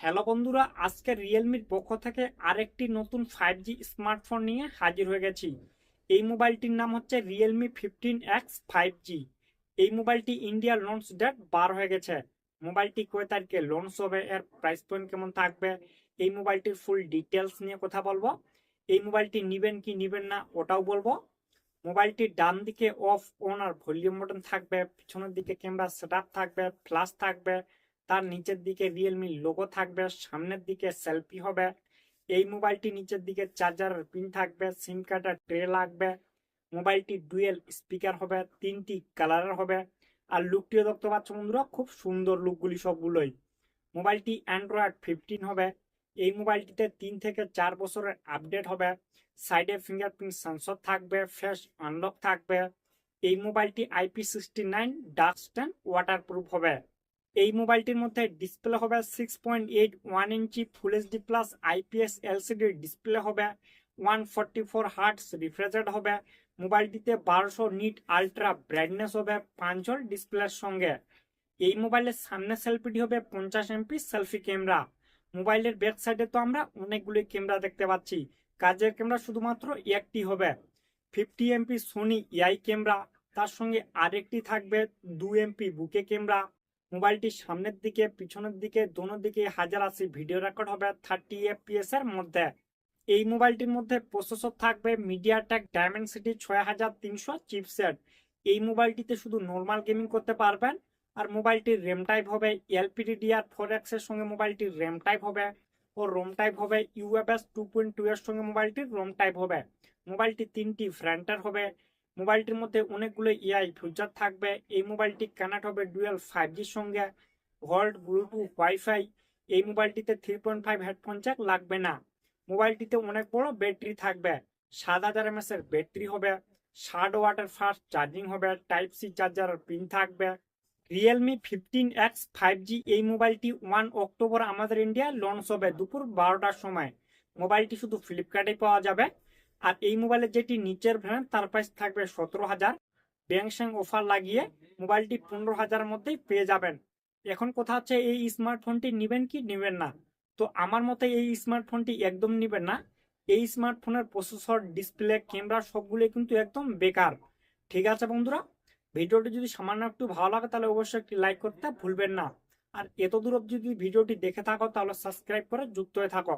Hello বন্ধুরা, আজকে রিয়েলমির পক্ষ থেকে আরেকটি নতুন ফাইভ জি স্মার্টফোন নিয়ে হাজির হয়ে গেছি। এই মোবাইলটির নাম হচ্ছে Realme fifteen X five G এই মোবাইলটি ইন্ডিয়ার লঞ্চ ডেট বার হয়ে গেছে। মোবাইলটি কয় তারিখে লঞ্চ হবে, এর প্রাইস পয়েন্ট কেমন থাকবে, এই মোবাইলটির ফুল ডিটেলস নিয়ে কথা বলব। এই মোবাইলটি নিবেন কি নিবেন না, ওটাও বলব। মোবাইলটির ডান দিকে অফ অন আর ভলিউম বাটন থাকবে, পিছনের দিকে ক্যামেরা সেট থাকবে ফ্ল্যাশ থাকবে তার নিচের দিকে রিয়েলমি লোগো থাকবে, সামনের দিকে সেলফি হবে, এই মোবাইলটি নিচের দিকে চার্জারের পিন থাকবে সিম কার্ডের ট্রে লাগবে মোবাইলটি ডুয়েল স্পিকার হবে, তিনটি কালারের হবে, আর লুকটিও দেখতে পাচ্ছ বন্ধুরা, খুব সুন্দর লুকগুলি সবগুলোই। মোবাইলটি অ্যান্ড্রয়েড ফিফটিন হবে, এই মোবাইলটিতে তিন থেকে চার বছরের আপডেট হবে সাইডে ফিঙ্গারপ্রিন্ট সেন্সর থাকবে ফেস আনলক থাকবে, এই মোবাইলটি IP sixty nine dust and waterproof হবে। এই মোবাইলটির মধ্যে ডিসপ্লে হবে six point eight one inch full HD plus IPS LCD display হবে one forty four hertz refresher হবে। মোবাইলটিতে বারোশো নিট আলট্রা ব্রাইটনেস হবে পাঁচজন ডিসপ্লের সঙ্গে। এই মোবাইলের সামনে সেলফিটি হবে পঞ্চাশ এমপি সেলফি ক্যামেরা মোবাইলের ব্যাক সাইডে তো আমরা অনেকগুলি ক্যামেরা দেখতে পাচ্ছি। কাজের ক্যামেরা শুধুমাত্র একটি হবে। Fifty MP Sony AI camera তার সঙ্গে আরেকটি থাকবে দু এমপি বুকে ক্যামেরা মোবাইলটি সামনের দিকে, পিছনের দিকে দোনো দিকে হাজার আশি ভিডিও রেকর্ড হবে থার্টি এফপিএস এর মধ্যে। এই মোবাইলটির মধ্যে প্রসেসর থাকবে মিডিয়াটেক ডায়মেন্সিটি ছয় হাজার তিনশো চিপসেট এই মোবাইলটিতে শুধু নর্মাল গেমিং করতে পারবেন। আর মোবাইলটির র্যাম টাইপ হবে এলপিডিডিআর ফোর এক্সের সঙ্গে মোবাইলটির র্যাম টাইপ হবে ও রোম টাইপ হবে ইউএফএস টু পয়েন্ট টু এর সঙ্গে মোবাইলটির রোম টাইপ হবে। মোবাইলটি তিনটি ফ্রন্টার হবে। মোবাইলটির মধ্যে অনেকগুলো এআই ফিচার থাকবে। এই মোবাইলটি কানেক্ট হবে ডুয়েল ফাইভ জির সঙ্গে ভল্ট ব্লুটুথ ওয়াইফাই এই মোবাইলটিতে three point five headphone jack লাগবে না। মোবাইলটিতে অনেক বড় ব্যাটারি থাকবে। সাত হাজার এমএস এর ব্যাটারি হবে। ষাট ওয়াটের ফাস্ট চার্জিং হবে। টাইপ সি চার্জার পিন থাকবে। Realme fifteen X five G এই মোবাইলটি ওয়ান অক্টোবর আমাদের ইন্ডিয়া লঞ্চ হবে দুপুর বারোটার সময়। মোবাইলটি শুধু ফ্লিপকার্টে পাওয়া যাবে। আর এই মোবাইলের যেটি নিচের ভ্যান তার প্রাইস থাকবে সতেরো হাজার। ব্যাংক অফার লাগিয়ে মোবাইলটি পনেরো হাজারের মধ্যেই পেয়ে যাবেন। এখন কথা হচ্ছে এই স্মার্টফোনটি নেবেন কি নেবেন না? তো আমার মতে এই স্মার্টফোনটি একদম নেবেন না। এই স্মার্টফোনের প্রসেসর ডিসপ্লে ক্যামেরা সবগুলোই কিন্তু একদম বেকার। ঠিক আছে বন্ধুরা? ভিডিওটি যদি সামান্য একটু ভালো লাগে তাহলে অবশ্যই একটি লাইক করতে ভুলবেন না। আর এত দূর যদি ভিডিওটি দেখে থাকো তাহলে সাবস্ক্রাইব করে যুক্ত হয়ে থাকো।